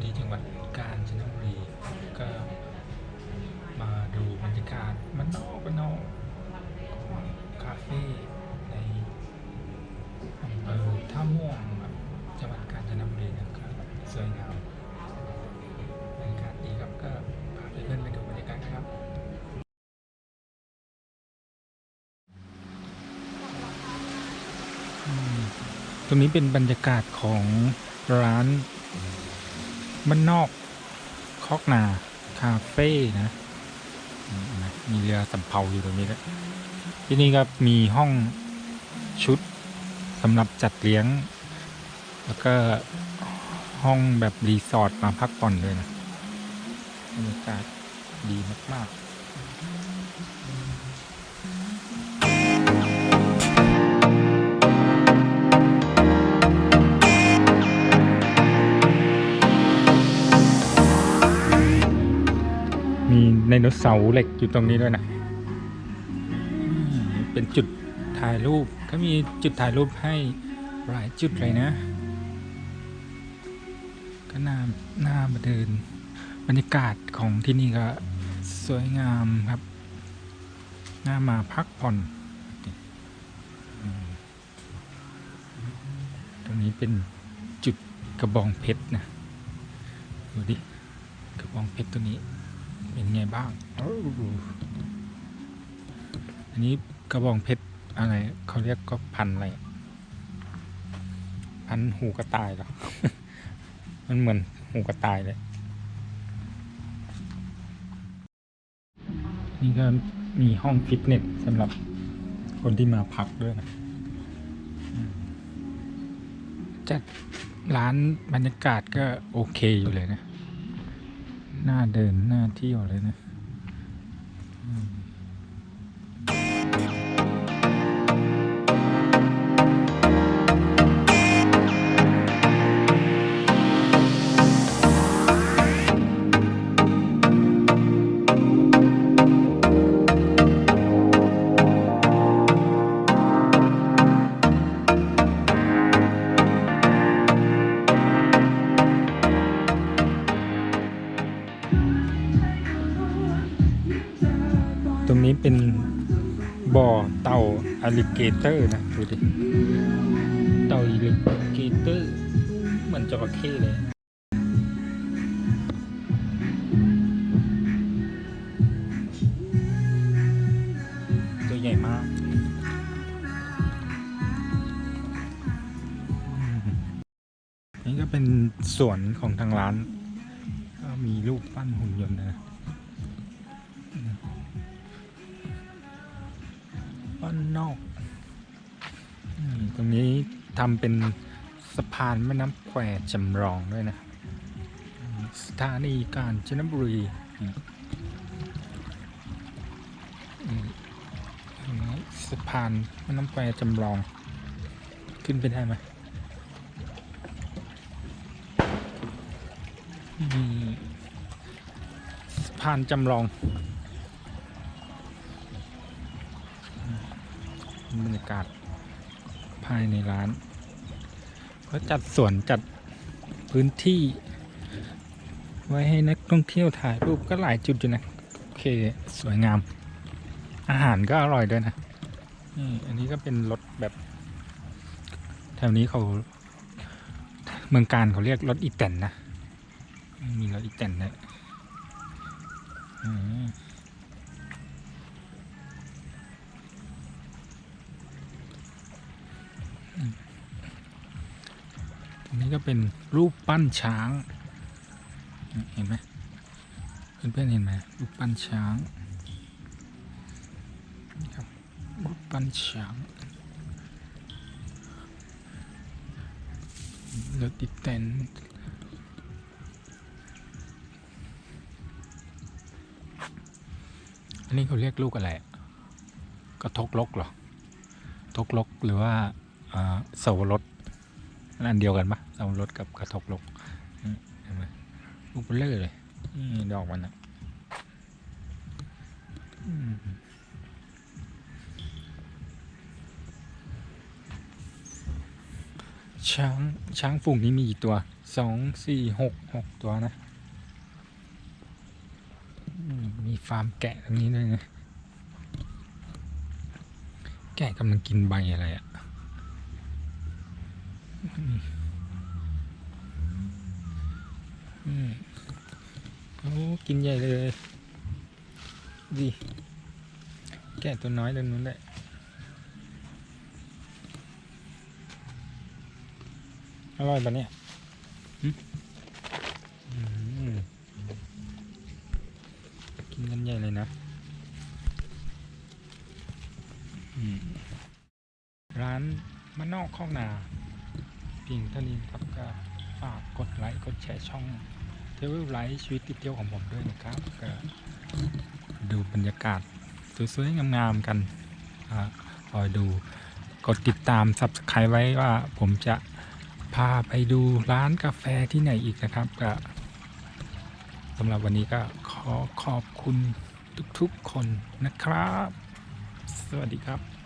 อยู่ที่จังหวัดกาญจนบุรีก็มาดูบรรยากาศมันนอกมันนอกของคาเฟ่ในอำเภอท่าม่วงจังหวัดกาญจนบุรีนะครับสวยงามบรรยากาศดีครับก็พาเพื่อนๆไปดูบรรยากาศครับตรงนี้เป็นบรรยากาศของร้าน บ้านนอก คอกนา คาเฟ่นะ มีเรือสำเภาอยู่ตรงนี้ด้วยที่นี่ก็มีห้องชุดสำหรับจัดเลี้ยง แล้วก็ห้องแบบรีสอร์ทมาพักผ่อนเลยนะบรรยากาศดีมาก ๆ โนเสาร์เหล็กอยู่ตรงนี้ด้วยนะเป็นจุดถ่ายรูปก็มีจุดถ่ายรูปให้หลายจุดเลยนะ ก็น่าน่ามาเดิน บรรยากาศของที่นี่ก็สวยงามครับน่ามาพักผ่อน ตรงนี้เป็นจุดกระบองเพชรนะ ดูดิ กระบองเพชรตัวนี้ เป็นไงบ้างอ้าวอันนี้กระบองเพชรอะไรเขาเรียกก็พันธุ์อะไร พันธุ์หูกระต่ายเหรอ มันเหมือนหูกระต่ายเลย นี่ก็มีห้องฟิตเนสสำหรับคนที่มาพักด้วยนะอืมจัดร้านบรรยากาศก็โอเคอยู่เลยนะห น่าเดินหน้าเที่ยวเลยนะ นี้เป็นบ่อเต่าอลิเกเตอร์นะดูดิ เต่าอลิเกเตอร์เหมือนจระเข้เลยตัวใหญ่มากนี่ก็เป็นสวนของทางร้าน ก็มีรูปปั้นหุ่นยนต์นะ บ้านนอก ตรงนี้ทำเป็นสะพานแม่น้ำแควจำลองด้วยนะ สถานีกาญจนบุรีอืมอืมตรงนี้สะพานแม่น้ำแควจำลอง ขึ้นไปได้ไหมสะพานจำลอง บรรยากาศภายในร้านก็จัดสวนจัดพื้นที่ ไว้ให้นักท่องเที่ยวถ่ายรูปก็หลายจุดอยู่นะโอเคสวยงาม อาหารก็อร่อยด้วยนะนี่อันนี้ก็เป็นรถแบบ แถวนี้เขาเมืองการเขาเรียกรถอีแตนนะมีรถอีแตนด้วยอืม อันนี้ก็เป็นรูปปั้นช้าง เห็นไหมเพื่อนๆเห็นไหมรูปปั้นช้างครับรูปปั้นช้างรถติดเต็นอันนี้เขาเรียกลูกอะไรกระทกลกเหรอ ทกลกหรือว่าเสาวรส อันเดียวกันปะเราลดกับกระทบลกเห็นไหมลูกเบลเลอร์เลยดอกมันอะช้างช้างฝูงนี้มีกี่ตัวสองสี่หกหกตัวนะ มีฟาร์มแกะตรงนี้ด้วยนะ แกะกำลังกินใบอะไรอะ่ะ โอ้กินใหญ่เลยดิแกะตัวน้อยตัวนู้นแหละอร่อยปะเนี่ยกินกันใหญ่เลยนะร้านมะนอกข้องนา พียงเท่านี้ครับก็ฝากกดไลค์กดแชร์ช่องเทเวลไลฟ์ชีวิตติดเที่ยวของผมด้วยนะครับก็ดูบรรยากาศสวยๆงามๆกันคอยดูกดติดตาม subscribe ไว้ว่าผมจะพาไปดูร้านกาแฟที่ไหนอีกนะครับก็สำหรับวันนี้ก็ขอขอบคุณทุกๆคนนะครับ สวัสดีครับ